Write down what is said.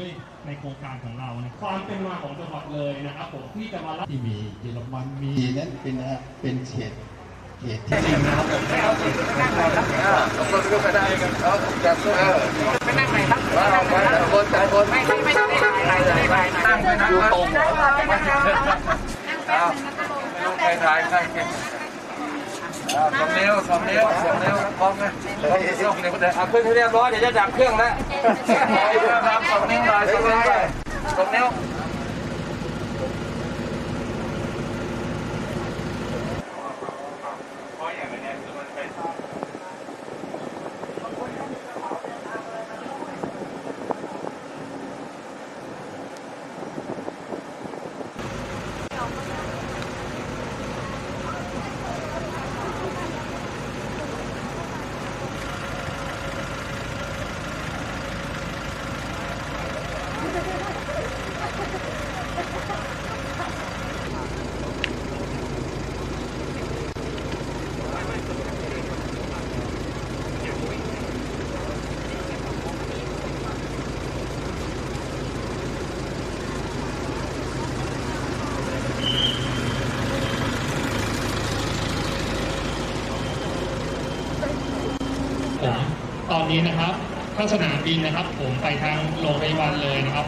ด้วยในโครงการของเรานะความเป็นมาของจังหวัดเลยนะครับผมที่จะมาเล่าที่มีเยอรมันมีนั้นเป็นนะฮะเป็นเขตเขตที่จริงนะครับผมตกลงก็ไม่ได้กันเขาจับเออไม่นั่งไหนครับเราไปบนใจบนไม่ไม่ไม่ได้ถ่ายเลยนั่งไปนั่งตรงอ้าวไม่รู้ใครถ่ายใครเก็บ สองนิ้วสองนิ้วสองนิ้วพร้อมไหมยกนิ้วเดี๋ยวเอาขึ้นให้เรียบร้อยเดี๋ยวจะดับเครื่องแล้วสองนิ้วหน่อยสองนิ้ว ผมตอนนี้นะครับถ้าสนามบินนะครับ ผมไปทางโรงพยาบาลเลยนะครับ